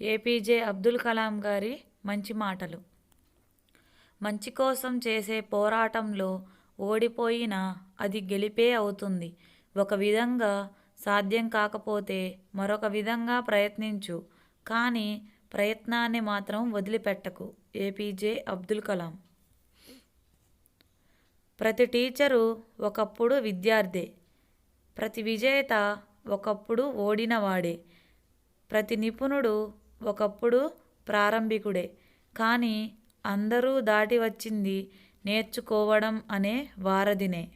APJ Abdul Kalam గారి మంచి మాటలు. మంచి కోసం చేసే పోరాటంలో ఓడిపోయినా అది గెలిపే అవుతుంది. ఒక విధంగా సాధ్యం కాకపోతే మరొక విధంగా ప్రయత్నించు. కానీ ప్రయత్నాన్ని మాత్రం వదిలిపెట్టకు ఏపీజే అబ్దుల్ కలాం. ప్రతి టీచరు ఒకప్పుడు విద్యార్థే. ప్రతి విజేత ఒకప్పుడు ఓడినవాడే. ప్రతి నిపుణుడు ఒకప్పుడు ప్రారంభికుడే. కానీ అందరూ దాటి వచ్చింది నేర్చుకోవడం అనే వారధినే.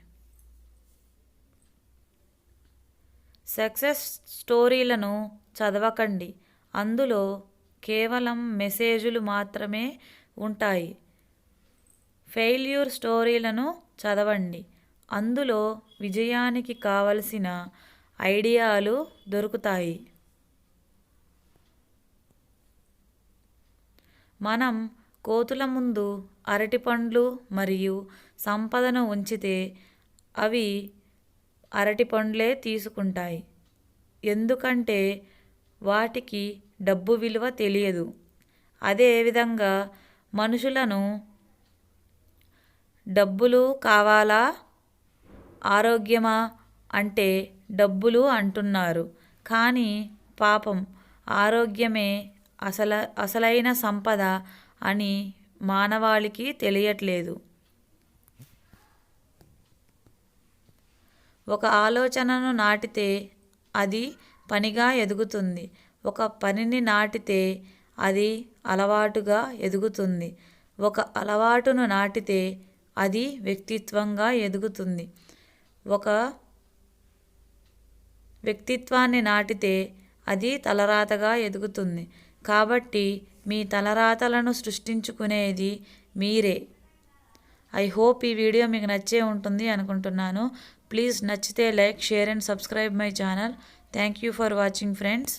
సక్సెస్ స్టోరీలను చదవకండి. అందులో కేవలం మెసేజులు మాత్రమే ఉంటాయి. ఫెయిల్యూర్ స్టోరీలను చదవండి. అందులో విజయానికి కావలసిన ఐడియాలు దొరుకుతాయి. మనం కోతుల ముందు అరటిపండ్లు మరియు సంపదను ఉంచితే అవి అరటిపండ్లే తీసుకుంటాయి. ఎందుకంటే వాటికి డబ్బు విలువ తెలియదు. అదేవిధంగా మనుషులను డబ్బులు కావాలా? ఆరోగ్యమా? అంటే డబ్బులు అంటున్నారు. కానీ పాపం ఆరోగ్యమే అసల అసలైన సంపద అని మానవాళికి తెలియట్లేదు. ఒక ఆలోచనను నాటితే అది పనిగా ఎదుగుతుంది. ఒక పనిని నాటితే అది అలవాటుగా ఎదుగుతుంది. ఒక అలవాటును నాటితే అది వ్యక్తిత్వంగా ఎదుగుతుంది. ఒక వ్యక్తిత్వాన్ని నాటితే అది తలరాతగా ఎదుగుతుంది. కాబట్టి మీ తలరాతలను సృష్టించుకునేది మీరే. ఐ హోప్ ఈ వీడియో మీకు నచ్చే ఉంటుంది అనుకుంటున్నాను. ప్లీజ్ నచ్చితే like share and subscribe my channel thank you for watching friends